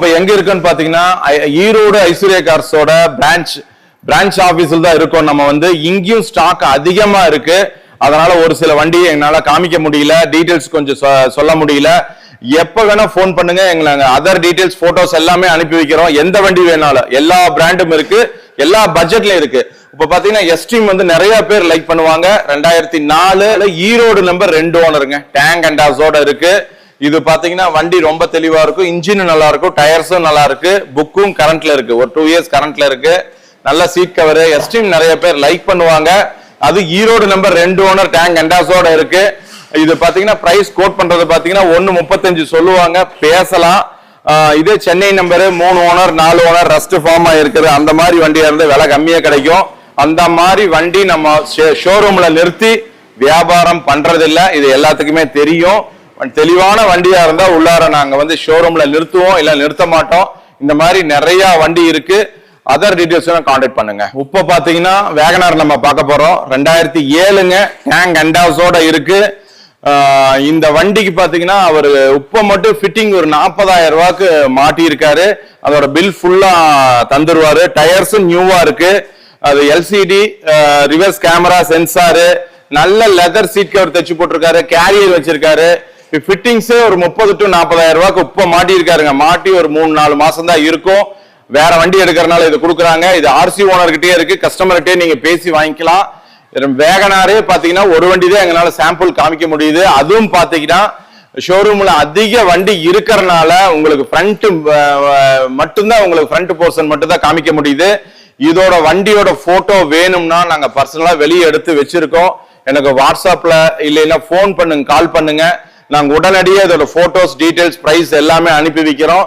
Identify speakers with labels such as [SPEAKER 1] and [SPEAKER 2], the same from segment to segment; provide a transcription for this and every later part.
[SPEAKER 1] இப்ப எங்க இருக்குன்னு பாத்தீங்கன்னா ஈரோடு ஐஸ்வர்யா கார்ஸோட பிரான்ச் பிரான்ச் ஆபீஸ்ல தான் இருக்கோம். நம்ம வந்து இங்கேயும் ஸ்டாக் அதிகமா இருக்கு. அதனால ஒரு சில வண்டியை எங்களால காமிக்க முடியல. டீடைல்ஸ் கொஞ்சம் சொல்ல முடியல. எப்ப வேணா ஃபோன் பண்ணுங்க. எங்களை அதர் டீடைல்ஸ் போட்டோஸ் எல்லாமே அனுப்பி வைக்கிறோம். எந்த வண்டி வேணாலும். எல்லா பிராண்டும் இருக்கு. எல்லா பட்ஜெட்லயும் இருக்கு. இப்ப பாத்தீங்கன்னா எஸ்டீம் வந்து நிறைய பேர் லைக் பண்ணுவாங்க. ரெண்டாயிரத்தி நாலு ஈரோடு நம்பர் ரெண்டு ஓனருங்க டேங்க் அண்டாஸோட இருக்கு. இது பாத்தீங்கன்னா வண்டி ரொம்ப தெளிவா இருக்கும். இன்ஜின் நல்லா இருக்கும். டயர்ஸும் நல்லா இருக்கு. புக்கும் கரண்ட்ல இருக்கு. ஒரு டூ இயர்ஸ் கரண்ட்ல இருக்கு. நல்ல சீட் கவர் எஸ்டீம் நிறைய பேர் லைக் பண்ணுவாங்க. அது ஈரோடு நம்பர் ரெண்டு ஓனர் டேங்க் அண்டாஸோட இருக்கு. இது பாத்தீங்கன்னா பிரைஸ் கோட் பண்றது பாத்தீங்கன்னா ஒன்னு முப்பத்தஞ்சு சொல்லுவாங்க. பேசலாம். இதே சென்னை நம்பரு மூணு ஓனர் நாலு ஓனர் ரஸ்ட் ஃபார்ம் இருக்குது. அந்த மாதிரி வண்டியா இருந்து விலை கம்மியா கிடைக்கும். அந்த மாதிரி வண்டி நம்ம ஷோரூம்ல நிறுத்தி வியாபாரம் பண்றதில்ல. இது எல்லாத்துக்குமே தெரியும். தெளிவான வண்டியா இருந்தா உள்ளார நாங்க வந்து ஷோரூம்ல நிறுத்துவோம் இல்ல நிறுத்த மாட்டோம். இந்த மாதிரி நிறைய வண்டி இருக்கு. அதர் டீடைல்ஸ் கான்டாக்ட் பண்ணுங்க. இப்போ பாத்தீங்கன்னா வேகனார் நம்ம பார்க்க போறோம். ரெண்டாயிரத்தி ஏழுங்க டேங்க் அண்டாஸோட இருக்கு. இந்த வண்டிக்கு பாத்தீங்கன்னா அவர் உப்ப மட்டும் ஃபிட்டிங் ஒரு நாற்பதாயிரம் ரூபாய்க்கு மாட்டியிருக்காரு. அதோட பில் ஃபுல்லா தந்துருவாரு. டயர்ஸும் நியூவா இருக்கு. அது எல்சிடி ரிவர்ஸ் கேமரா சென்சாரு நல்ல லெதர் சீட் கவர் தைச்சு போட்டிருக்காரு. கேரியர் வச்சிருக்காரு. ஃபிட்டிங்ஸே ஒரு முப்பது டு நாற்பதாயிரம் ரூபாய்க்கு இப்போ மாட்டியிருக்காருங்க. மாட்டி ஒரு மூணு நாலு மாசம் தான் இருக்கும். வேற வண்டி எடுக்கிறனால இது கொடுக்குறாங்க. இது ஆர்சி ஓனர்கிட்டயே இருக்கு. கஸ்டமர்கிட்டயே நீங்க பேசி வாங்கிக்கலாம். வேகனாரே பார்த்தீங்கன்னா ஒரு வண்டி தான் எங்களால் சாம்பிள் காமிக்க முடியுது. அதுவும் பார்த்தீங்கன்னா ஷோரூம்ல அதிக வண்டி இருக்கிறனால உங்களுக்கு ஃப்ரண்ட் மட்டும்தான் உங்களுக்கு ஃப்ரண்ட் போர்ஷன் மட்டும் தான் காமிக்க முடியுது. இதோட வண்டியோட போட்டோ வேணும்னா நாங்கள் பர்சனலாக வெளியே எடுத்து வச்சிருக்கோம். எனக்கு வாட்ஸ்அப்ல இல்லைன்னா ஃபோன் பண்ணுங்க கால் பண்ணுங்க. நாங்கள் உடனடியே இதோட ஃபோட்டோஸ் டீட்டெயில்ஸ் ப்ரைஸ் எல்லாமே அனுப்பி வைக்கிறோம்.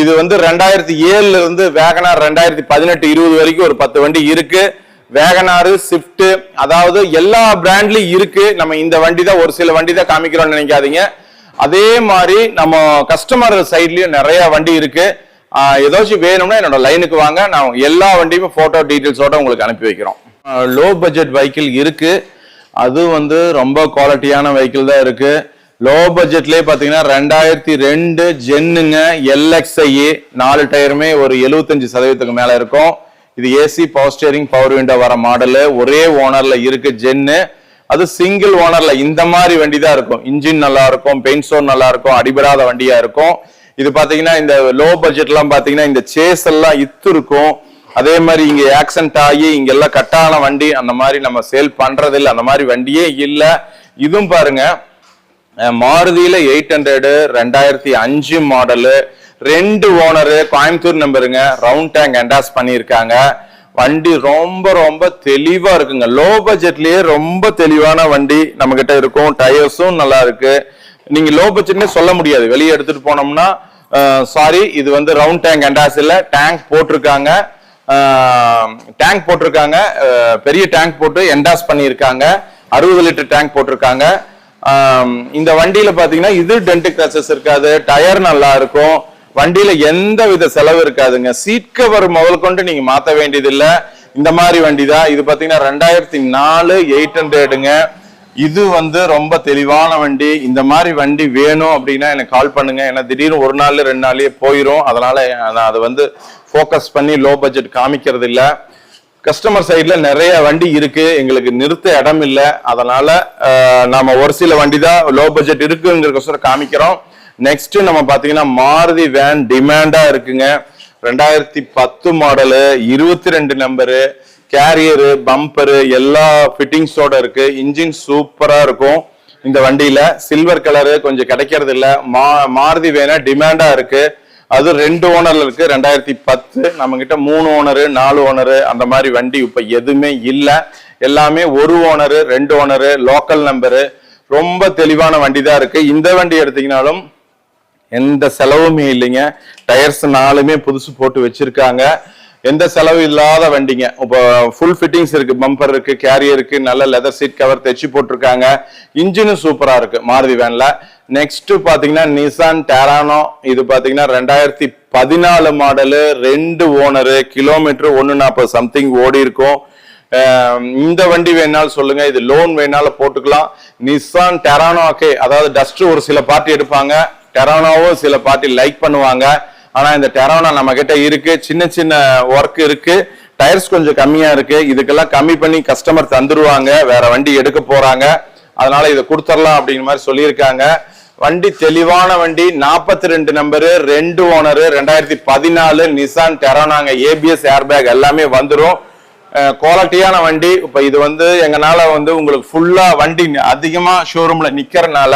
[SPEAKER 1] இது வந்து ரெண்டாயிரத்தி ஏழுல இருந்து வேகனார் ரெண்டாயிரத்தி பதினெட்டு இருபது வரைக்கும் ஒரு பத்து வண்டி இருக்கு. வேகனாரு ஸ்விஃப்ட் அதாவது எல்லா பிராண்ட்லயும் இருக்கு. நம்ம இந்த வண்டி தான் ஒரு சில வண்டி தான் காமிக்கிறோம்னு நினைக்காதீங்க. அதே மாதிரி நம்ம கஸ்டமர் சைட்லயும் நிறைய வண்டி இருக்கு. ஏதாச்சும் வேணும்னா என்னோட லைனுக்கு வாங்க. நான் எல்லா வண்டியுமே போட்டோ டீட்டெயில்ஸோட உங்களுக்கு அனுப்பி வைக்கிறோம். லோ பட்ஜெட் வெஹிக்கிள் இருக்கு. அது வந்து ரொம்ப குவாலிட்டியான வெஹிக்கிள் தான் இருக்குது லோ பட்ஜெட்லயே பாத்தீங்கன்னா ரெண்டாயிரத்தி ரெண்டு ஜென்னுங்க எல்எக்ஸ்ஐ நாலு டயருமே ஒரு எழுபத்தஞ்சு சதவீதத்துக்கு மேல இருக்கும். இது AC power steering power window வர மாடலு ஒரே ஓனர்ல இருக்கு ஜென்னு அது சிங்கிள் ஓனர்ல இந்த மாதிரி வண்டி தான் இருக்கும். இன்ஜின் நல்லா இருக்கும் பெயிண்ட் ஸ்டோன் நல்லா இருக்கும் அடிபடாத வண்டியா இருக்கும். இது பாத்தீங்கன்னா இந்த லோ பட்ஜெட்லாம் பாத்தீங்கன்னா இந்த சேஸ் எல்லாம் இத்து இருக்கும் அதே மாதிரி இங்க ஆக்சிடென்ட் ஆகி இங்க எல்லாம் கட்டான வண்டி அந்த மாதிரி நம்ம சேல் பண்றது அந்த மாதிரி வண்டியே இல்லை. இதுவும் பாருங்க மாருதியில எயிட் ஹண்ட்ரடு ரெண்டாயிரத்தி அஞ்சு மாடலு ரெண்டு ஓனரு கோயம்புத்தூர் நம்பருங்க ரவுண்ட் டேங்க் அண்டாஸ் பண்ணியிருக்காங்க. வண்டி ரொம்ப ரொம்ப தெளிவா இருக்குங்க. லோ பட்ஜெட்லயே ரொம்ப தெளிவான வண்டி நம்ம கிட்ட இருக்கும் டயர்ஸும் நல்லா இருக்கு. நீங்க லோ பட்ஜெட்னே சொல்ல முடியாது. வெளியே எடுத்துட்டு போனோம்னா சாரி இது வந்து ரவுண்ட் டேங்க் அண்டாஸ் இல்ல. டேங்க் போட்டிருக்காங்க. டேங்க் போட்டிருக்காங்க. பெரிய டேங்க் போட்டு என்டாஸ் பண்ணியிருக்காங்க. அறுபது லிட்டர் டேங்க் போட்டிருக்காங்க. இந்த வண்டியில பாத்தீங்கன்னா இது டென்ட் கிராச்சஸ் இருக்காது டயர் நல்லா இருக்கும். வண்டியில எந்த வித செலவு இருக்காதுங்க. சீட் கவர் முதல் கொண்டு நீங்க மாத்த வேண்டியது இல்ல இந்த மாதிரி வண்டி தான் இது பாத்தீங்கன்னா ரெண்டாயிரத்தி நாலு எயிட் ஹண்ட்ரடுங்க இது வந்து ரொம்ப தெளிவான வண்டி. இந்த மாதிரி வண்டி வேணும் அப்படின்னா எனக்கு கால் பண்ணுங்க. ஏன்னா திடீர்னு ஒரு நாள்ல ரெண்டு நாள்லயே போயிடும் அதனால நான் அதை வந்து ஃபோக்கஸ் பண்ணி லோ பட்ஜெட் காமிக்கிறது இல்லை கஸ்டமர் சைடில் நிறைய வண்டி இருக்குது எங்களுக்கு நிறுத்த இடம் இல்லை. அதனால் நாம் ஒரு சில வண்டி தான் லோ பட்ஜெட் இருக்குங்கிறக்கோசரம் காமிக்கிறோம். நெக்ஸ்ட்டு நம்ம பார்த்தீங்கன்னா மாருதி வேன் டிமாண்டாக இருக்குங்க. ரெண்டாயிரத்தி பத்து மாடலு இருபத்தி ரெண்டு நம்பரு கேரியரு பம்பரு எல்லா ஃபிட்டிங்ஸோட இருக்குது இன்ஜின் சூப்பராக இருக்கும். இந்த வண்டியில். சில்வர் கலரு கொஞ்சம் கிடைக்கிறது இல்லை மா மாருதி வேணா டிமாண்டாக இருக்குது அது ரெண்டு ஓனர்ல இருக்கு. ரெண்டாயிரத்தி பத்து நம்ம கிட்ட மூணு ஓனரு நாலு ஓனரு அந்த மாதிரி வண்டி இப்ப எதுவுமே இல்லை. எல்லாமே ஒரு ஓனரு ரெண்டு ஓனரு லோக்கல் நம்பரு ரொம்ப தெளிவான வண்டி தான் இருக்கு. இந்த வண்டி எடுத்தீங்கனாலும் எந்த செலவுமே இல்லைங்க. டயர்ஸ் நாலுமே புதுசு போட்டு வச்சிருக்காங்க. எந்த செலவு இல்லாத வண்டிங்க. இப்போ ஃபுல் ஃபிட்டிங்ஸ் இருக்கு பம்பர் இருக்கு கேரியர் இருக்கு நல்ல லெதர் சீட் கவர் தைச்சு போட்டிருக்காங்க. இன்ஜினும் சூப்பரா இருக்கு மாருதி வேன்ல நெக்ஸ்ட் பாத்தீங்கன்னா நிசான் டேரானோ இது பாத்தீங்கன்னா ரெண்டாயிரத்தி பதினாலு மாடலு ரெண்டு ஓனரு கிலோமீட்டர் ஒன்னு நாற்பது சம்திங் ஓடி இருக்கும். இந்த வண்டி வேணாலும் சொல்லுங்க இது லோன் வேணாலும் போட்டுக்கலாம். நிசான் டெரானோ ஓகே அதாவது டஸ்ட் ஒரு சில பார்ட்டி எடுப்பாங்க. டெரானோவும் சில பார்ட்டி லைக் பண்ணுவாங்க. ஆனா இந்த டெரோனா நம்ம கிட்ட இருக்கு. சின்ன சின்ன ஒர்க் இருக்கு. டயர்ஸ் கொஞ்சம் கம்மியா இருக்கு. இதுக்கெல்லாம் கம்மி பண்ணி கஸ்டமர் தந்துருவாங்க. வேற வண்டி எடுக்க போறாங்க. அதனால இதை கொடுத்துடலாம் அப்படிங்கிற மாதிரி சொல்லியிருக்காங்க. வண்டி தெளிவான வண்டி. 42 ரெண்டு நம்பரு ரெண்டு ஓனரு ரெண்டாயிரத்தி பதினாலு நிசான் டெரோனாங்க ஏபிஎஸ் ஏர்பேக் எல்லாமே வந்துடும் குவாலிட்டியான வண்டி. இப்போ இது வந்து எங்கனால வந்து உங்களுக்கு ஃபுல்லாக வண்டி அதிகமாக ஷோரூமில் நிற்கிறனால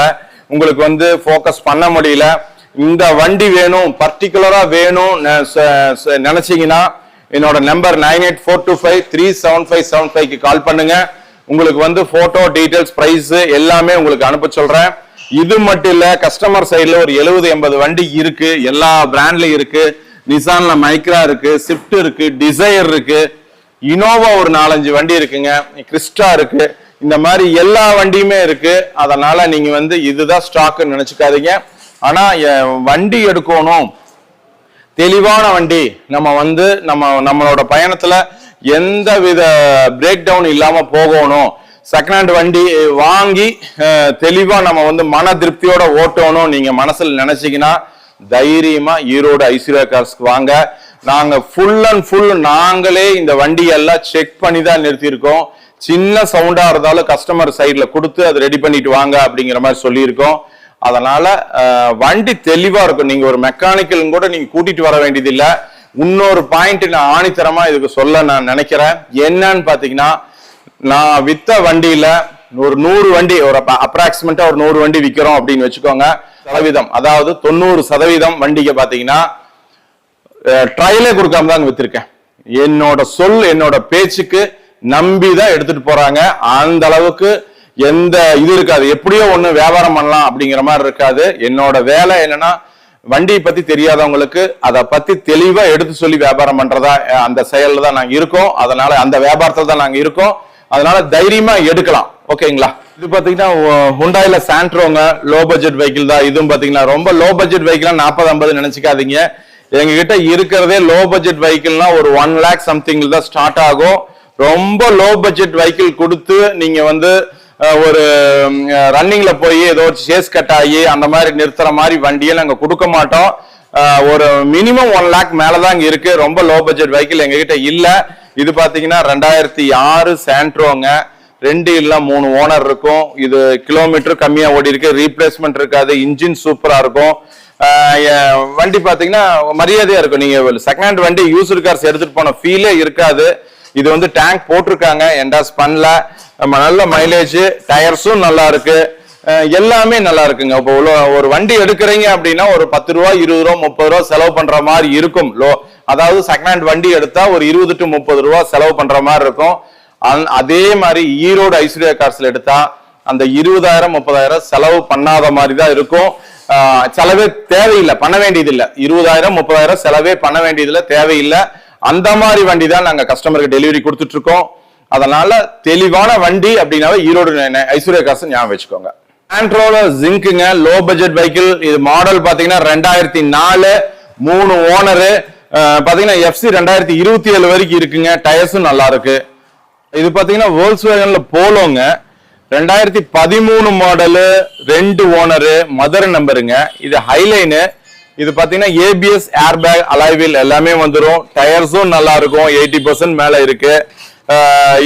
[SPEAKER 1] உங்களுக்கு வந்து ஃபோக்கஸ் பண்ண முடியல. இந்த வண்டி வேணும் பர்டிகுலரா வேணும் ச- ச- நினைச்சீங்கன்னா என்னோட number nine eight four two five three seven five seven ஃபைவ்க்கு கால் பண்ணுங்க. உங்களுக்கு வந்து போட்டோ டீடைல்ஸ் பிரைஸ் எல்லாமே உங்களுக்கு அனுப்ப சொல்றேன். இது மட்டும் இல்ல கஸ்டமர் சைட்ல ஒரு எழுபது எண்பது வண்டி இருக்கு. எல்லா பிராண்ட்லயும் இருக்கு. நிசான்ல மைக்ரா இருக்கு ஸ்விஃப்ட் இருக்கு டிசைர் இருக்கு. இனோவா ஒரு நாலஞ்சு வண்டி இருக்குங்க. கிறிஸ்டா இருக்கு. இந்த மாதிரி எல்லா வண்டியுமே இருக்கு. அதனால நீங்க வந்து இதுதான் ஸ்டாக்னு நினைச்சுக்காதீங்க. ஆனா வண்டி எடுக்கணும். தெளிவான வண்டி. நம்ம வந்து நம்ம நம்மளோட பயணத்துல எந்த வித பிரேக் டவுன் இல்லாம போகணும். செகண்ட் ஹேண்ட் வண்டி வாங்கி தெளிவா நம்ம வந்து மன திருப்தியோட ஓட்டணும். நீங்க மனசுல நினைச்சீங்கன்னா தைரியமா ஈரோடு ஐஸ்வர்யா கார்ஸ்க்கு வாங்க. நாங்க ஃபுல் அண்ட் ஃபுல் நாங்களே இந்த வண்டியெல்லாம் செக் பண்ணி தான் நிறுத்தியிருக்கோம். சின்ன சவுண்டா இருந்தாலும் கஸ்டமர் சைட்ல கொடுத்து அதை ரெடி பண்ணிட்டு வாங்க அப்படிங்கிற மாதிரி சொல்லியிருக்கோம். அதனால வண்டி தெளிவா இருக்கும். நீங்க ஒரு மெக்கானிக்கல் கூட நீங்க கூட்டிட்டு வர வேண்டியது இல்ல இன்னொரு பாயிண்ட் நான் ஆணித்தரமா இதுக்கு சொல்ல நான் நினைக்கிறேன். என்னன்னு பாத்தீங்கன்னா நான் வித்த வண்டியில ஒரு நூறு வண்டி ஒரு அப்ராக்சிமேட்டா ஒரு நூறு வண்டி விற்கிறோம் அப்படின்னு வச்சுக்கோங்க. சதவீதம். அதாவது தொண்ணூறு சதவீதம் வண்டிக்கு பாத்தீங்கன்னா ட்ரையலே கொடுக்காம தான் வித்திருக்கேன். என்னோட சொல் என்னோட பேச்சுக்கு நம்பி தான் எடுத்துட்டு போறாங்க. அந்த அளவுக்கு எந்த இது இருக்காது. எப்படியோ ஒன்று வியாபாரம் பண்ணலாம் அப்படிங்கிற மாதிரி இருக்காது. என்னோட வேலை என்னன்னா வண்டியை பத்தி தெரியாதவங்களுக்கு அதை பத்தி தெளிவா எடுத்து சொல்லி வியாபாரம் பண்றதா அந்த செயல்ல தான் நாங்க இருக்கோம். அதனால அந்த வியாபாரத்துல தான் நாங்க இருக்கோம். அதனால தைரியமா எடுக்கலாம். ஓகேங்களா? இது பாத்தீங்கன்னா ஹுண்டாயில சாண்ட்ரோங்க லோ பட்ஜெட் வெஹிக்கிள் தான். இதுவும் பாத்தீங்கன்னா ரொம்ப லோ பட்ஜெட் வெஹிக்கிள் நாற்பது ஐம்பது நினைச்சுக்காதீங்க. எங்ககிட்ட இருக்கிறதே லோ பட்ஜெட் வெஹிக்கிள்னா ஒரு ஒன் லேக் சம்திங் தான் ஸ்டார்ட் ஆகும். ரொம்ப லோ பட்ஜெட் வெஹிக்கிள் கொடுத்து நீங்க வந்து ஒரு ரன்னிங்ல போய் ஏதோ சேஸ் கட் ஆகி அந்த மாதிரி நிறுத்துற மாதிரி வண்டியை நாங்கள் கொடுக்க மாட்டோம். ஒரு மினிமம் ஒன் லேக் மேலதான் இங்க இருக்கு. ரொம்ப லோ பட்ஜெட் வெஹிக்கிள் எங்ககிட்ட இல்லை. இல்ல இது பாத்தீங்கன்னா ரெண்டாயிரத்தி ஆறு சாண்ட்ரோங்க ரெண்டு இல்ல மூணு ஓனர் இருக்கும். இது கிலோமீட்டர் கம்மியா ஓடி இருக்கு. ரீப்ளேஸ்மெண்ட் இருக்காது. இன்ஜின் சூப்பரா இருக்கும். வண்டி பாத்தீங்கன்னா மரியாதையா இருக்கும். நீங்க செகண்ட் ஹேண்ட் வண்டி யூஸ்டு கார்ஸ் எடுத்துட்டு போன ஃபீலே இருக்காது. இது வந்து டேங்க் போட்டிருக்காங்க. என்டாஸ் பண்ணல. நம்ம நல்ல மைலேஜ் டயர்ஸும் நல்லா இருக்கு. எல்லாமே நல்லா இருக்குங்க. இப்போ உள்ள- ஒரு வண்டி எடுக்கிறீங்க அப்படின்னா ஒரு பத்து ரூபா இருபது ரூபா முப்பது ரூபா செலவு பண்ற மாதிரி இருக்கும். லோ அதாவது செகண்ட் ஹேண்ட் வண்டி எடுத்தா ஒரு இருபது டு முப்பது ரூபா செலவு பண்ற மாதிரி இருக்கும். அந்- அதே மாதிரி ஈரோடு ஐஸ்வர்யா கார்ஸ்ல எடுத்தா அந்த இருபதாயிரம் முப்பதாயிரம் செலவு பண்ணாத மாதிரி தான் இருக்கும். செலவே தேவையில்லை. பண்ண வேண்டியதில்லை. இருபதாயிரம் முப்பதாயிரம் செலவே பண்ண வேண்டியதில்லை. தேவையில்லை. அந்த மாதிரி வண்டி தான் நாங்க கஸ்டமருக்கு டெலிவரி கொடுத்துட்டு இருக்கோம் அதனால தெளிவான வண்டி அப்படின்னாவே ஈரோடு ந- ஐஸ்வர்யா காசு ஞாபகம் வச்சுக்கோங்க. ஆண்ட்ரோல ஜிங்க்குங்க லோ பட்ஜெட் வெஹிக்கிள் இது மாடல் பாத்தீங்கன்னா ரெண்டாயிரத்தி நாலு மூணு ஓனரு பாத்தீங்கன்னா எஃப்சி ரெண்டாயிரத்தி இருபத்தி ஏழு வரைக்கும் இருக்குங்க. டயர்ஸும் நல்லா இருக்கு. இது பாத்தீங்கன்னா வேர்ல்ஸ் வேகன்ல போலோங்க. ரெண்டாயிரத்தி பதிமூணு மாடலு ரெண்டு ஓனரு மதுரை நம்பருங்க இது ஹைலைனு இது பாத்தீங்கன்னா ஏபிஎஸ் ஏர் பேக் அலைவில் எல்லாமே வந்துடும் டயர்ஸும் நல்லா இருக்கும் எயிட்டி பர்சன்ட் மேல இருக்கு.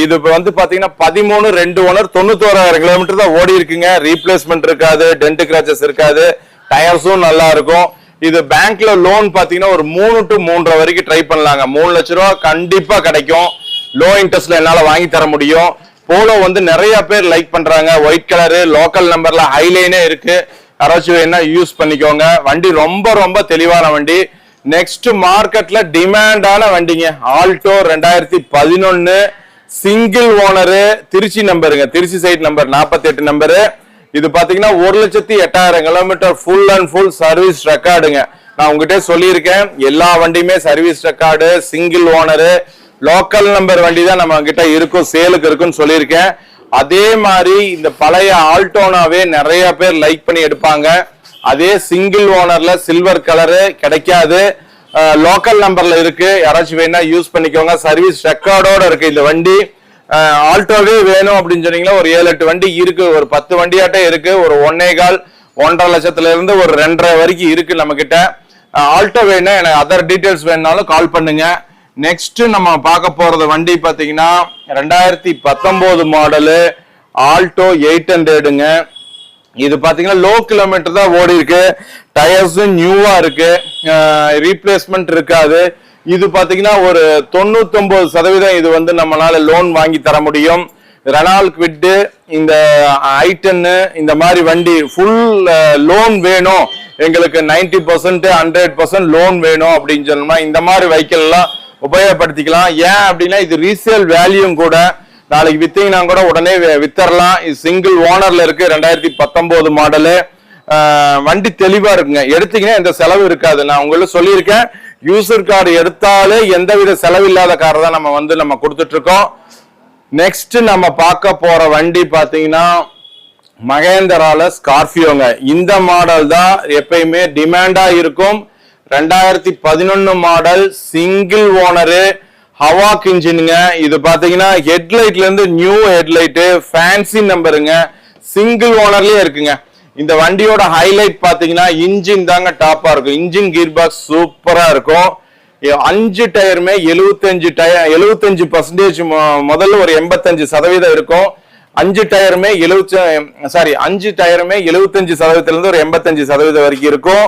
[SPEAKER 1] இது இப்ப வந்து பாத்தீங்கன்னா பதிமூணு ரெண்டு ஓனர் தொண்ணூத்தோராயிரம் கிலோமீட்டர் தான் ஓடி இருக்குங்க. ரீப்ளேஸ்மெண்ட் இருக்காது. டென்ட் கிராச்சஸ் இருக்காது. டயர்ஸும் நல்லா இருக்கும் இது பேங்க்ல லோன் பாத்தீங்கன்னா ஒரு மூணு டு மூன்றரை வரைக்கும் ட்ரை பண்ணலாங்க. மூணு லட்ச ரூபா கண்டிப்பா கிடைக்கும். லோ இன்ட்ரெஸ்ட்ல என்னால வாங்கி தர முடியும். போலோ வந்து நிறைய பேர் லைக் பண்றாங்க. ஒயிட் கலரு லோக்கல் நம்பர்ல ஹைலைனே இருக்கு. யாராச்சும் வேணா யூஸ் பண்ணிக்கோங்க. வண்டி ரொம்ப ரொம்ப தெளிவான வண்டி. நெக்ஸ்ட் மார்க்கெட்ல டிமாண்டான வண்டிங்க. ஆல்டோ ரெண்டாயிரத்தி பதினொன்னு. சிங்கிள் ஓனரு திருச்சி நம்பருங்க திருச்சி சைட் நம்பர் 48 எட்டு நம்பரு இது பாத்தீங்கன்னா ஒரு லட்சத்தி எட்டாயிரம் kilometre full and full service ரெக்கார்டுங்க நான் உங்ககிட்ட சொல்லியிருக்கேன். எல்லா வண்டியுமே service record single owner local number வண்டி தான் நம்ம கிட்ட இருக்கும் சேலுக்கு இருக்குன்னு சொல்லியிருக்கேன். அதே மாதிரி இந்த பழைய ஆல்டோனாவே நிறைய பேர் லைக் பண்ணி எடுப்பாங்க. அதே சிங்கிள் ஓனர்ல சில்வர் கலரு கிடைக்காது. லோக்கல் நம்பர்ல இருக்கு. யாராச்சும் வேணா யூஸ் பண்ணிக்கோங்க. சர்வீஸ் ரெக்கார்டோட இருக்கு இந்த வண்டி. ஆல்டோவே வேணும் அப்படின்னு சொன்னீங்கன்னா ஒரு ஏழு எட்டு வண்டி இருக்கு. ஒரு பத்து வண்டியாட்டே இருக்கு. ஒரு ஒன்னே கால் ஒன்றரை லட்சத்துல இருந்து ஒரு ரெண்டரை வரைக்கும் இருக்கு நம்ம கிட்ட ஆல்டோ வேணும் எனக்கு அதர் டீட்டெயில்ஸ் வேணுனாலும் கால் பண்ணுங்க. நெக்ஸ்ட் நம்ம பார்க்க போறது வண்டி பாத்தீங்கன்னா ரெண்டாயிரத்தி பத்தொன்பது மாடலு ஆல்டோ எயிட் ஹண்ட்ரடுங்க இது பாத்தீங்கன்னா லோ கிலோமீட்டர் தான் ஓடி இருக்கு. டயர்ஸும் நியூவா இருக்கு. ரீப்ளேஸ்மெண்ட் இருக்காது. இது பாத்தீங்கன்னா ஒரு தொண்ணூத்தொன்பது சதவீதம் இது வந்து நம்மளால லோன் வாங்கி தர முடியும். ரெனால் குவிட்டு இந்த ஐட்டன்னு இந்த மாதிரி வண்டி ஃபுல் லோன் வேணும். எங்களுக்கு ninety percent hundred percent loan வேணும் அப்படின்னு சொன்னோம்னா இந்த மாதிரி வெஹிக்கிள்லாம் உபயோகப்படுத்திக்கலாம். ஏன் அப்படின்னா இது ரீசேல் வேல்யூம் கூட நாளைக்கு வித்தீங்கன்னா கூட உடனே வித்தரலாம். இது சிங்கிள் ஓனர்ல இருக்கு ரெண்டாயிரத்தி பத்தொன்பது மாடலு வண்டி தெளிவா இருக்குங்க. எடுத்தீங்கன்னா எந்த செலவு இருக்காது. நான் உங்களுக்கு சொல்லியிருக்கேன் யூசர் கார்டு எடுத்தாலே எந்தவித செலவு இல்லாத காரை தான் நம்ம வந்து நம்ம கொடுத்துட்டு இருக்கோம் நெக்ஸ்ட் நம்ம பார்க்க போற வண்டி பாத்தீங்கன்னா மகேந்திரால ஸ்கார்பியோங்க இந்த மாடல் தான் எப்பயுமே டிமாண்டா இருக்கும். ரெண்டாயிரத்தி பதினொன்னு மாடல் சிங்கிள் ஓனரு ஹவாக் இன்ஜினுங்க இது பாத்தீங்கன்னா ஹெட்லைட்ல இருந்து நியூ ஹெட்லைட்டு ஃபேன்சி நம்பருங்க சிங்கிள் ஓனர்லயே இருக்குங்க. இந்த வண்டியோட ஹைலைட் பாத்தீங்கன்னா இன்ஜின் தாங்க டாப்பா இருக்கும். இன்ஜின் கீர் பாக்ஸ் சூப்பரா இருக்கும். அஞ்சு டயருமே 75 டயர் 75% பர்சன்டேஜ் முதல்ல ஒரு எண்பத்தஞ்சு சதவீதம் இருக்கும். அஞ்சு டயருமே எழுபத்தி சாரி அஞ்சு டயருமே 75% சதவீதத்துல இருந்து ஒரு எண்பத்தஞ்சு சதவீதம் வரைக்கும் இருக்கும்.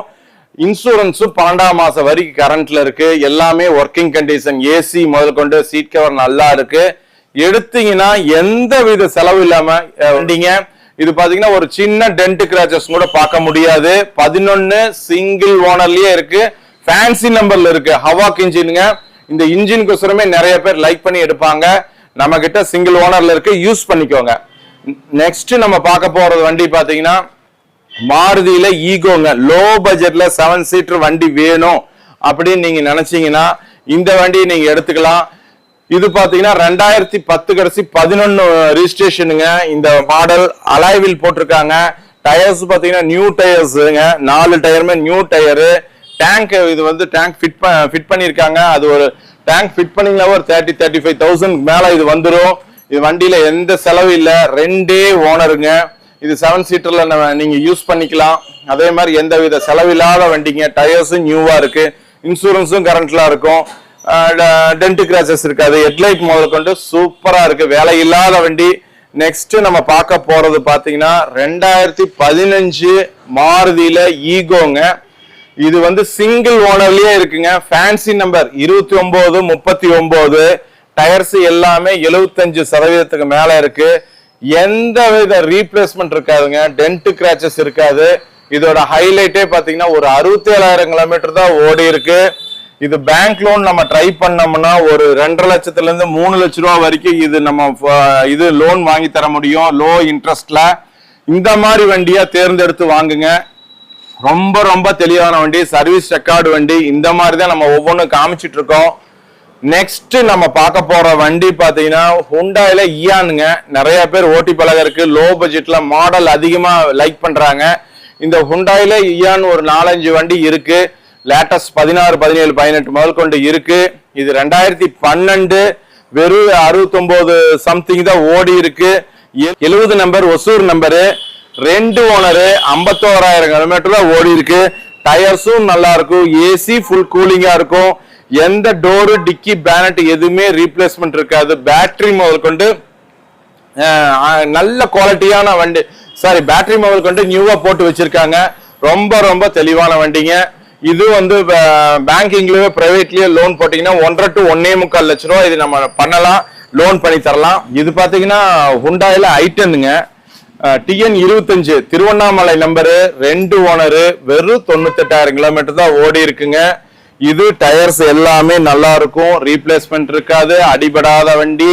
[SPEAKER 1] இன்சூரன்ஸும் பன்னெண்டாம் மாசம் வரைக்கும் கரண்ட்ல இருக்கு. எல்லாமே ஒர்க்கிங் கண்டிஷன் ஏசி முதல் கொண்டு சீட் கவர் நல்லா இருக்கு. எடுத்தீங்கன்னா எந்த வித செலவு இல்லாம வண்டிங்க. இது பாத்தீங்கன்னா ஒரு சின்ன டென்ட் கிராச்சஸ் கூட பார்க்க முடியாது. பதினொன்னு சிங்கிள் ஓனர்லயே இருக்கு. ஃபேன்சி நம்பர்ல இருக்கு. ஹவாக் இன்ஜினுங்க இந்த இன்ஜினுக்கோசரமே நிறைய பேர் லைக் பண்ணி எடுப்பாங்க. நம்ம கிட்ட சிங்கிள் ஓனர்ல இருக்கு. யூஸ் பண்ணிக்கோங்க. நெக்ஸ்ட் நம்ம பார்க்க போறது வண்டி பாத்தீங்கன்னா மாருதியில ஈகோங்க. லோ பட்ஜெட்ல செவன் சீட்டர் வண்டி வேணும் அப்படின்னு நீங்க நினைச்சீங்கன்னா இந்த வண்டியை நீங்க எடுத்துக்கலாம். இது பாத்தீங்கன்னா ரெண்டாயிரத்தி பத்து கடைசி பதினொன்னு ரிஜிஸ்ட்ரேஷனுங்க இந்த மாடல் அலைவில் போட்டிருக்காங்க. டயர்ஸ் பாத்தீங்கன்னா நியூ டயர்ஸுங்க நாலு டயருமே நியூ டயரு டேங்க் இது வந்து டேங்க் ஃபிட் ஃபிட் பண்ணியிருக்காங்க. அது ஒரு டேங்க் ஃபிட் பண்ணீங்களா ஒரு தேர்ட்டி தேர்ட்டி ஃபைவ் தௌசண்ட் மேலே இது வந்துடும் இது வண்டியில எந்த செலவு இல்லை. ரெண்டே ஓனருங்க இது செவன் சீட்டர்ல நம்ம நீங்க யூஸ் பண்ணிக்கலாம். அதே மாதிரி எந்த வித செலவில்லாத வண்டிங்க. டயர்ஸும் நியூவா இருக்கு. இன்சூரன்ஸும் கரண்ட்லாம் இருக்கும். டென்ட் கிராச்சஸ் இருக்காது. ஹெட்லைட் முதல் கொண்டு சூப்பரா இருக்கு. வேலை இல்லாத வண்டி. நெக்ஸ்ட் நம்ம பார்க்க போறது பாத்தீங்கன்னா ரெண்டாயிரத்தி பதினஞ்சு மாருதியில ஈகோங்க. இது வந்து சிங்கிள் ஓனர்லயே இருக்குங்க. ஃபேன்சி நம்பர் இருபத்தி ஒன்பது முப்பத்தி ஒன்பது டயர்ஸ் எல்லாமே 75% சதவீதத்துக்கு மேல இருக்கு. எந்த வித ரீப்ளேஸ்மெண்ட் இருக்காதுங்க. டென்ட் கிராச்சஸ் இருக்காது. இதோட ஹைலைட்டே பாத்தீங்கன்னா ஒரு அறுபத்தி ஏழாயிரம் கிலோமீட்டர் தான் ஓடி இருக்கு. இது பேங்க் லோன் நம்ம ட்ரை பண்ணோம்னா ஒரு ரெண்டரை லட்சத்துல இருந்து மூணு லட்ச ரூபா வரைக்கும் இது நம்ம இது லோன் வாங்கி தர முடியும். லோ. இன்ட்ரெஸ்ட்ல இந்த மாதிரி வண்டியா தேர்ந்தெடுத்து வாங்குங்க. ரொம்ப ரொம்ப தெளிவான வண்டி சர்வீஸ் ரெக்கார்டு வண்டி. இந்த மாதிரி தான் நம்ம ஒவ்வொன்றும் காமிச்சிட்டு இருக்கோம். நெக்ஸ்ட் நம்ம பார்க்க போற வண்டி பாத்தீங்கன்னா ஹுண்டாயில இயானுங்க நிறைய பேர் ஓட்டி பழகருக்கு லோ பட்ஜெட்ல மாடல் அதிகமா லைக் பண்றாங்க. இந்த ஹுண்டாயில இயான் ஒரு நாலஞ்சு வண்டி இருக்கு. லேட்டஸ்ட் பதினாறு பதினேழு பதினெட்டு முதல் கொண்டு இருக்கு. இது ரெண்டாயிரத்தி பன்னெண்டு வெறும் அறுபத்தொன்பது சம்திங் தான் ஓடி இருக்கு. எழுபது நம்பர் ஒசூர் நம்பரு ரெண்டு ஓனரு ஐம்பத்தோராயிரம் கிலோமீட்டர் தான் ஓடி இருக்கு. டயர்ஸும் நல்லா இருக்கும். ஏசி ஃபுல் கூலிங்கா இருக்கும். எந்த டோரு டிக்கி பேனட் எதுவுமே ரீப்ளேஸ்மெண்ட் இருக்காது. பேட்டரி முதல் கொண்டு நல்ல குவாலிட்டியான வண்டி. சாரி பேட்டரி முதல் கொண்டு நியூவா போட்டு வச்சிருக்காங்க. ரொம்ப ரொம்ப தெளிவான வண்டிங்க. இது வந்து பேங்கிங்லயே பிரைவேட்லயே லோன் போட்டீங்கன்னா ஒன்றரை டு ஒன்னே முக்கால் லட்ச ரூபா இது நம்ம பண்ணலாம். லோன் பண்ணி தரலாம். இது பாத்தீங்கன்னா ஹுண்டாயில ஐட்டனுங்க டிஎன் இருபத்தஞ்சு. திருவண்ணாமலை நம்பரு ரெண்டு ஓனரு வெறும் தொண்ணூத்தெட்டாயிரம் கிலோமீட்டர் தான் ஓடி இருக்குங்க இது டயர்ஸ் எல்லாமே நல்லா இருக்கும். ரீப்ளேஸ்மெண்ட் இருக்காது. அடிபடாத வண்டி.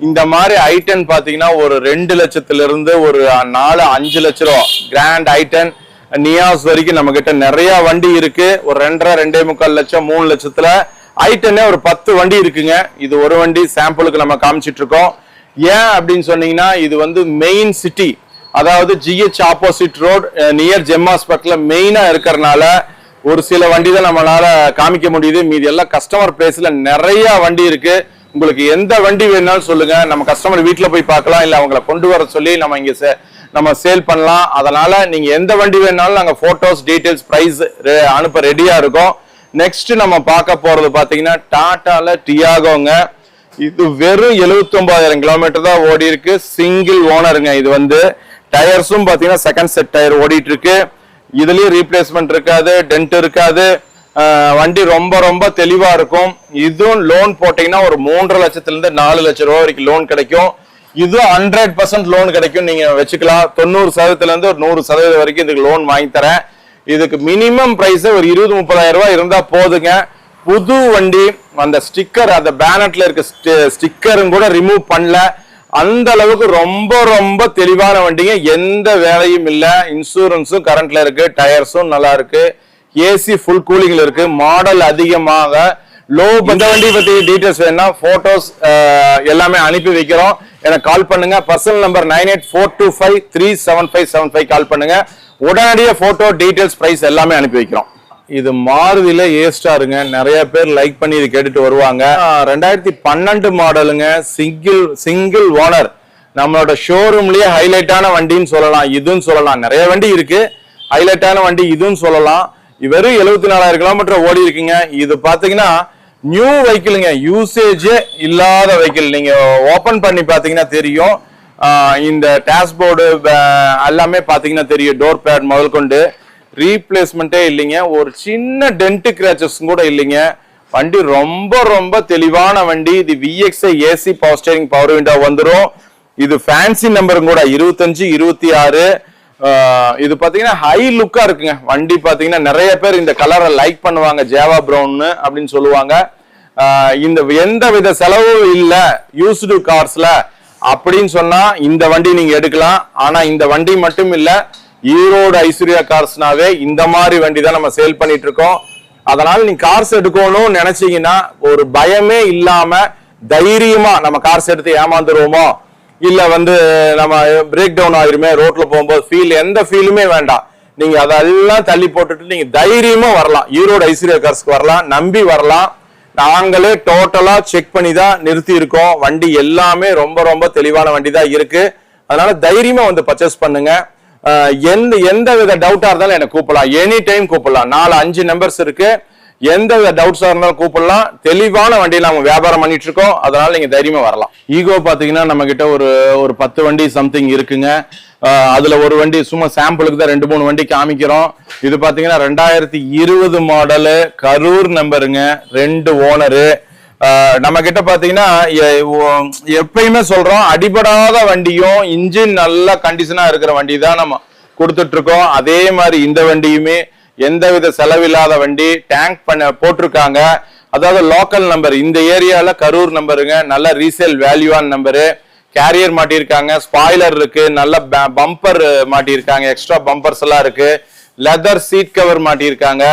[SPEAKER 1] இந்த மாதிரி ஐட்டன் பாத்தீங்கன்னா ஒரு ரெண்டு லட்சத்துல இருந்து ஒரு நாலு அஞ்சு லட்ச ரூபா. கிராண்ட் ஐட்டன் நியாஸ் வரைக்கும் நம்ம கிட்ட நிறைய வண்டி இருக்கு. ஒரு ரெண்டரை ரெண்டே முக்கால் லட்சம் மூணு லட்சத்துல ஐட்டனே ஒரு பத்து வண்டி இருக்குங்க. இது ஒரு வண்டி சாம்பிளுக்கு நம்ம காமிச்சிட்டு இருக்கோம். ஏன் அப்படின்னு சொன்னீங்கன்னா இது வந்து மெயின் சிட்டி அதாவது ஜிஹெச் ஆப்போசிட் ரோட் நியர் ஜெம்மாஸ்பேட்ல மெயினா இருக்கிறனால ஒரு சில வண்டி தான் நம்மளால காமிக்க முடியுது. மீதி எல்லாம் கஸ்டமர் பிளேஸ்ல நிறைய வண்டி இருக்கு. உங்களுக்கு எந்த வண்டி வேணாலும் சொல்லுங்க. நம்ம கஸ்டமர் வீட்டில் போய் பார்க்கலாம். இல்ல அவங்கள கொண்டு வர சொல்லி நம்ம இங்க நம்ம சேல் பண்ணலாம். அதனால நீங்க எந்த வண்டி வேணாலும் நாங்க போட்டோஸ் டீடைல்ஸ் பிரைஸ் அனுப்ப ரெடியா இருக்கோம். நெக்ஸ்ட் நம்ம பார்க்க போறது பாத்தீங்கன்னா டாட்டால டியாகோங்க. இது வெறும் 79000 கிலோமீட்டர் தான் ஓடி இருக்கு சிங்கிள் ஓனருங்க இது வந்து. டயர்ஸும் பாத்தீங்கன்னா செகண்ட் செட் டயர் ஓடிட்டு இருக்கு. இதுலயும் ரீப்ளேஸ்மெண்ட் இருக்காது டென்ட் இருக்காது. வண்டி ரொம்ப ரொம்ப தெளிவா இருக்கும். இதுவும் லோன் போட்டீங்கன்னா ஒரு மூன்றரை லட்சத்துல இருந்து நாலு லட்சம் ரூபாய் வரைக்கும் லோன் கிடைக்கும். இதுவும் ஹண்ட்ரட் பர்சன்ட் லோன் கிடைக்கும். நீங்க வச்சுக்கலாம். தொண்ணூறு சதவீதத்துல இருந்து ஒரு நூறு சதவீதம் வரைக்கும் இதுக்கு லோன் வாங்கி தரேன். இதுக்கு மினிமம் பிரைஸ் ஒரு இருபது முப்பதாயிரம் ரூபாய் இருந்தா போதுங்க. புது வண்டி அந்த ஸ்டிக்கர் அந்த பேனட்ல இருக்க ஸ்டிக்கரும் கூட ரிமூவ் பண்ணல. அந்த அளவுக்கு ரொம்ப ரொம்ப தெளிவான வண்டிங்க. எந்த வேலையும் இல்லை. இன்சூரன்ஸும் கரண்ட்ல இருக்கு. டயர்ஸும் நல்லா இருக்கு. ஏசி ஃபுல் கூலிங்ல இருக்கு. மாடல் அதிகமாக. லோ இந்த வண்டி பத்தி டீடைல்ஸ் வேணா போட்டோஸ் எல்லாமே அனுப்பி வைக்கிறோம். எனக்கு கால் பண்ணுங்க. Personal number nine eight four two five three seven five seven five call பண்ணுங்க. உடனடியே போட்டோ டீடைல்ஸ் பிரைஸ் எல்லாமே அனுப்பி வைக்கிறோம். இது மாருதியில ஏ ஸ்டாருங்க. நிறைய பேர் லைக் பண்ணி இது கேட்டுட்டு வருவாங்க. ரெண்டாயிரத்தி பன்னெண்டு மாடலுங்க. சிங்கிள் சிங்கிள் ஓனர் நம்மளோட ஷோரூம்லயே ஹைலைட்டான வண்டின்னு சொல்லலாம் இதுன்னு சொல்லலாம். நிறைய வண்டி இருக்கு. ஹைலைட்டான வண்டி இதுன்னு சொல்லலாம். வெறும் எழுபத்தி நாலாயிரம் கிலோமீட்டர் ஓடி இருக்குங்க. இது பாத்தீங்கன்னா நியூ வெஹிக்கிளுங்க யூசேஜே இல்லாத வெஹிக்கிள் நீங்க ஓபன் பண்ணி பாத்தீங்கன்னா தெரியும். இந்த டேஷ்போர்டு எல்லாமே பாத்தீங்கன்னா தெரியும். டோர் பேட் முதல் கொண்டு ரீப்ளேஸ்மெண்ட்டே இல்லைங்க. ஒரு சின்ன டென்ட் கிராச்சஸ் கூட இல்லைங்க. வண்டி ரொம்ப ரொம்ப தெளிவான வண்டி. இது VXI AC power steering power window வந்துடும் இது ஃபேன்சி நம்பரும் கூட இருபத்தஞ்சு இருபத்தி ஆறு. இது பார்த்தீங்கன்னா ஹை லுக்காக இருக்குங்க. வண்டி பார்த்தீங்கன்னா நிறைய பேர் இந்த கலரை லைக் பண்ணுவாங்க. ஜேவா ப்ரௌன்னு அப்படின்னு சொல்லுவாங்க. இந்த எந்த வித செலவும் இல்லை. யூஸ்டு கார்ஸில் அப்படின்னு சொன்னால் இந்த வண்டி நீங்கள் எடுக்கலாம். ஆனால் இந்த வண்டி மட்டும் இல்லை ஈரோடு ஐஸ்வர்யா கார்ஸ்னாவே இந்த மாதிரி வண்டி தான் நம்ம சேல் பண்ணிட்டு இருக்கோம் அதனால நீங்க கார்ஸ் எடுக்கணும்னு நினைச்சீங்கன்னா ஒரு பயமே இல்லாம தைரியமா நம்ம கார்ஸ் எடுத்து ஏமாந்துருவோமோ? இல்ல வந்து நம்ம பிரேக் டவுன் ஆயிருமே ரோட்ல போகும்போது ஃபீல் எந்த ஃபீலுமே வேண்டாம். நீங்க அதெல்லாம் தள்ளி போட்டுட்டு நீங்க தைரியமா வரலாம். ஈரோடு ஐஸ்வர்யா கார்ஸ்க்கு வரலாம் நம்பி வரலாம். நாங்களே டோட்டலா செக் பண்ணி தான் நிறுத்தி இருக்கோம் வண்டி எல்லாமே ரொம்ப ரொம்ப தெளிவான வண்டி தான் இருக்கு. அதனால தைரியமா வந்து பர்ச்சேஸ் பண்ணுங்க. எந்த எந்த வித டவுட்டா இருந்தாலும் எனக்கு கூப்பிடலாம். எனி டைம் கூப்பிடலாம். நாலு அஞ்சு நம்பர்ஸ் இருக்கு. எந்த வித டவுட்ஸா இருந்தாலும் கூப்பிடலாம். தெளிவான வண்டியில் நம்ம வியாபாரம் பண்ணிட்டு இருக்கோம் அதனால நீங்க தைரியமா வரலாம். ஈகோ பாத்தீங்கன்னா நம்ம கிட்ட ஒரு ஒரு பத்து வண்டி சம்திங் இருக்குங்க. அதில் அதுல ஒரு வண்டி சும்மா சாம்பிளுக்கு தான் ரெண்டு மூணு வண்டி காமிக்கிறோம். இது பாத்தீங்கன்னா ரெண்டாயிரத்தி இருபது மாடலு கரூர் நம்பருங்க ரெண்டு ஓனரு நம்ம கிட்ட பாத்தீங்கன்னா எப்பயுமே சொல்றோம் அடிபடாத வண்டியும் இன்ஜின் நல்ல கண்டிஷனா இருக்கிற வண்டி தான் நம்ம கொடுத்துட்டு இருக்கோம் அதே மாதிரி இந்த வண்டியுமே எந்தவித செலவில்லாத வண்டி டேங்க் பண்ண போட்டிருக்காங்க. அதாவது லோக்கல் நம்பர் இந்த ஏரியால கரூர் நம்பருங்க நல்ல ரீசேல் வேல்யூவான நம்பரு கேரியர் மாட்டியிருக்காங்க ஸ்பாய்லர் இருக்கு நல்ல பம்பர் மாட்டியிருக்காங்க எக்ஸ்ட்ரா பம்பர்ஸ் எல்லாம் இருக்கு. லெதர் சீட் கவர் மாட்டியிருக்காங்க.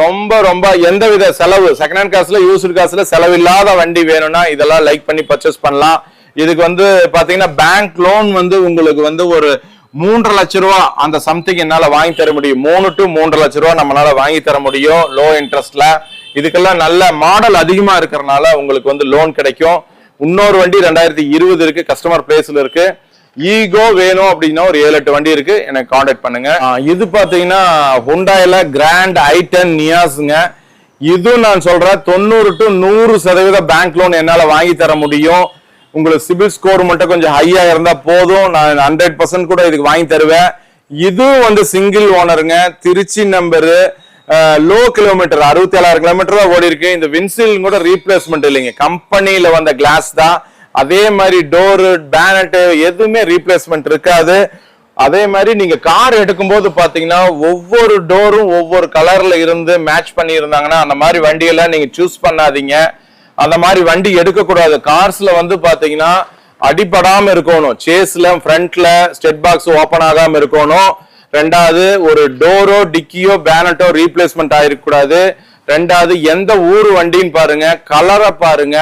[SPEAKER 1] ரொம்ப ரொம்ப எந்த வித செலவு செகண்ட் ஹேண்ட் காசுல யூஸ்டு காசுல செலவில்லாத வண்டி வேணும்னா இதெல்லாம் லைக் பண்ணி பர்ச்சேஸ் பண்ணலாம். இதுக்கு வந்து பாத்தீங்கன்னா பேங்க் லோன் வந்து உங்களுக்கு வந்து ஒரு மூன்றரை லட்ச ரூபா அந்த சம்திங் என்னால வாங்கி தர முடியும். மூணு டு மூன்றரை லட்ச ரூபா நம்மளால வாங்கி தர முடியும் லோ. இன்ட்ரெஸ்ட்ல இதுக்கெல்லாம் நல்ல மாடல் அதிகமா இருக்கிறனால உங்களுக்கு வந்து லோன் கிடைக்கும். இன்னொரு வண்டி ரெண்டாயிரத்தி இருபது இருக்கு கஸ்டமர் பிளேஸ்ல இருக்கு. ஈகோ வேணும் அப்படின்னா ஒரு ஏழு எட்டு வண்டி இருக்கு. எனக்கு காண்டாக்ட் பண்ணுங்க. இது பாத்தீங்கன்னா ஹுண்டாயில கிராண்ட் டென் நியாஸ்ங்க இதுவும் நான் சொல்றேன் தொண்ணூறு டு நூறு சதவீத பேங்க் லோன் என்னால வாங்கி தர முடியும். உங்களுக்கு சிபில் ஸ்கோர் மட்டும் கொஞ்சம் ஹையா இருந்தா போதும். நான் ஹண்ட்ரட் பர்சன்ட் கூட இதுக்கு வாங்கி தருவேன். இதுவும் வந்து சிங்கிள் ஓனருங்க திருச்சி நம்பரு லோ கிலோமீட்டர் அறுபத்தி ஏழாயிரம் கிலோமீட்டர் தான் ஓடி இருக்கு இந்த வின்சில் கூட ரீப்ளேஸ்மெண்ட் இல்லைங்க. கம்பெனியில வந்த கிளாஸ் தான். அதே மாதிரி டோரு பேனட்டு எதுவுமே ரீப்ளேஸ்மெண்ட் இருக்காது. அதே மாதிரி நீங்க கார் எடுக்கும் போது பாத்தீங்கன்னா ஒவ்வொரு டோரும் ஒவ்வொரு கலர்ல இருந்து மேட்ச் பண்ணி இருந்தாங்கன்னா அந்த மாதிரி வண்டியெல்லாம் நீங்க சூஸ் பண்ணாதீங்க. அந்த மாதிரி வண்டி எடுக்க கூடாது கார்ஸ்ல வந்து பாத்தீங்கன்னா அடிபடாம இருக்கணும். சேஸ்ல ஃப்ரண்ட்ல ஸ்டெட் பாக்ஸ் ஓபன் ஆகாம இருக்கணும். ரெண்டாவது ஒரு டோரோ டிக்கியோ பேனட்டோ ரீப்ளேஸ்மெண்ட் ஆயிருக்கூடாது ரெண்டாவது எந்த ஊர் வண்டின்னு பாருங்க கலரை பாருங்க.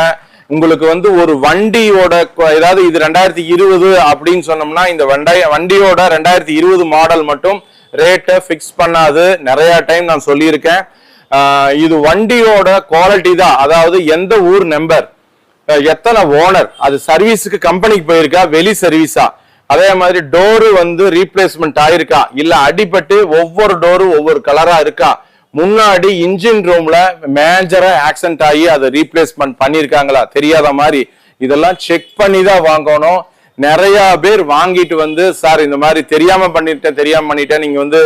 [SPEAKER 1] உங்களுக்கு வந்து ஒரு வண்டியோட ஏதாவது இது ரெண்டாயிரத்தி இருபது அப்படின்னு சொன்னோம்னா இந்த வண்டாய வண்டியோட ரெண்டாயிரத்தி இருபது மாடல் மட்டும் ரேட்டை ஃபிக்ஸ் பண்ணாது. நிறைய டைம் நான் சொல்லியிருக்கேன். இது வண்டியோட குவாலிட்டி தான். அதாவது எந்த ஊர் நம்பர் எத்தனை ஓனர் அது சர்வீஸுக்கு கம்பெனிக்கு போயிருக்கா? வெளி சர்வீஸா அதே மாதிரி டோரு வந்து ரீப்ளேஸ்மெண்ட் ஆயிருக்கா? இல்ல அடிபட்டு ஒவ்வொரு டோரும் ஒவ்வொரு கலரா இருக்கா? முன்னாடி இன்ஜின் ரூம்ல மேஜரா ஆக்சிடென்ட் ஆகி அதை ரீப்ளேஸ்மெண்ட் பண்ணிருக்காங்களா தெரியாத மாதிரி. இதெல்லாம் செக் பண்ணி தான் வாங்கணும். நிறைய பேர் வாங்கிட்டு வந்து சார் இந்த மாதிரி தெரியாம பண்ணிட்டேன் தெரியாம பண்ணிட்டேன். நீங்க வந்து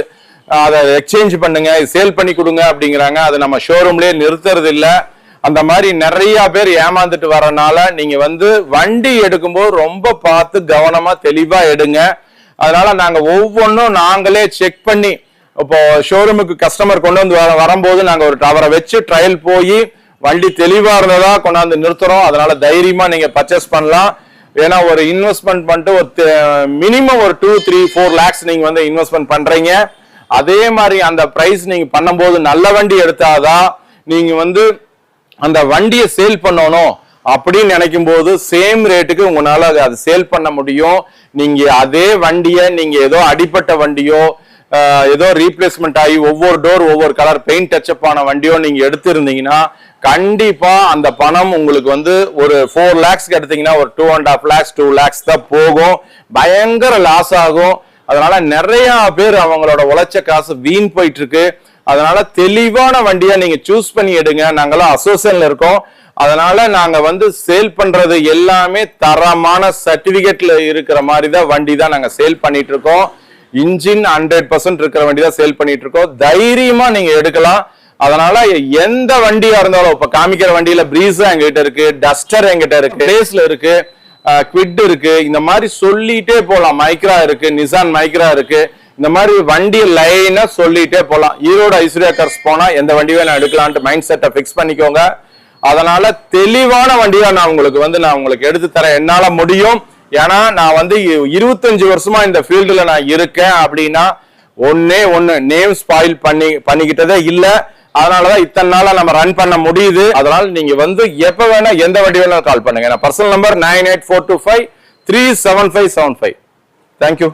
[SPEAKER 1] அதை எக்ஸ்சேஞ்ச் பண்ணுங்க சேல் பண்ணி கொடுங்க அப்படிங்கிறாங்க. அதை நம்ம ஷோரூம்லயே நிறுத்துறது இல்லை அந்த மாதிரி நிறைய பேர் ஏமாந்துட்டு வரனால நீங்க வந்து வண்டி எடுக்கும்போது ரொம்ப பார்த்து கவனமா தெளிவா எடுங்க. அதனால நாங்க ஒவ்வொன்றும் நாங்களே செக் பண்ணி இப்போ ஷோரூமுக்கு கஸ்டமர் கொண்டு வந்து வர- வரும்போது நாங்க ஒரு டவரை வச்சு ட்ரையல் போய் வண்டி தெளிவா இருந்ததா கொண்டாந்து நிறுத்துறோம். அதனால தைரியமா நீங்க பர்ச்சேஸ் பண்ணலாம். ஏன்னா ஒரு இன்வெஸ்ட்மெண்ட் பண்ணிட்டு ஒரு மினிமம் ஒரு டூ த்ரீ ஃபோர் லேக்ஸ் நீங்க வந்து இன்வெஸ்ட்மெண்ட் பண்றீங்க. அதே மாதிரி அந்த பிரைஸ் நீங்க பண்ணும்போது நல்ல வண்டி எடுத்தாதான் நீங்க வந்து அந்த வண்டியை சேல் பண்ணணும் அப்படின்னு நினைக்கும் போது சேம் ரேட்டுக்கு உங்களால அதை அது சேல் பண்ண முடியும். நீங்க அதே வண்டியை நீங்க ஏதோ அடிப்பட்ட வண்டியோ ஏதோ ரீப்ளேஸ்மெண்ட் ஆகி ஒவ்வொரு டோர் ஒவ்வொரு கலர் பெயிண்ட் டச்சப் ஆன வண்டியோ நீங்க எடுத்திருந்தீங்கன்னா கண்டிப்பா அந்த பணம் உங்களுக்கு வந்து ஒரு ஃபோர் லேக்ஸ்க்கு எடுத்தீங்கன்னா ஒரு two and half lakhs two lakhs தான் போகும். பயங்கர லாஸ் ஆகும். அதனால நிறைய பேர் அவங்களோட உழைச்ச காசு வீண் போயிட்டு இருக்கு அதனால தெளிவான வண்டியை நீங்க சூஸ் பண்ணி எடுங்க. நாங்களாம் அசோசியேஷன்ல இருக்கோம். அதனால நாங்க வந்து சேல் பண்றது எல்லாமே தரமான சர்டிபிகேட்ல இருக்கிற மாதிரி தான் வண்டி தான் நாங்க சேல் பண்ணிட்டு இருக்கோம். இன்ஜின் ஹண்ட்ரட் பர்சன்ட் இருக்கிற வண்டி தான் சேல் பண்ணிட்டு இருக்கோம் தைரியமா நீங்க எடுக்கலாம். அதனால எந்த வண்டியா இருந்தாலும் இப்ப காமிக்கிற வண்டியில பிரீஸா எங்கிட்ட இருக்கு டஸ்டர் எங்கிட்ட இருக்கு ரேஸ்ல இருக்கு குவிட் இருக்கு இந்த மாதிரி சொல்லிட்டே போலாம். மைக்ரா இருக்கு நிசான் மைக்ரா இருக்கு. இந்த மாதிரி வண்டி லைனா சொல்லிட்டே போலாம். ஈரோடு ஐஸ்வர்யா கார்ஸ் போனா எந்த வண்டி வேணும் எடுக்கலான்ட்டு மைண்ட் செட்டை ஃபிக்ஸ் பண்ணிக்கோங்க. அதனால தெளிவான வண்டியா நான் உங்களுக்கு வந்து நான் உங்களுக்கு எடுத்து தரேன். என்னால முடியும். ஏன்னா நான் வந்து இருபத்தஞ்சு வருஷமா இந்த ஃபீல்டுல நான் இருக்கேன் அப்படின்னா ஒன்னே ஒன்று நேம் ஸ்பாயில் பண்ணி பண்ணிக்கிட்டதே இல்ல. அதனாலதான் இத்தனை நாளா நம்ம ரன் பண்ண முடியுது. அதனால நீங்க வந்து எப்ப வேணா எந்த வண்டி வேணா கால் பண்ணுங்க. Personal number nine eight four two five three seven five seven five thank you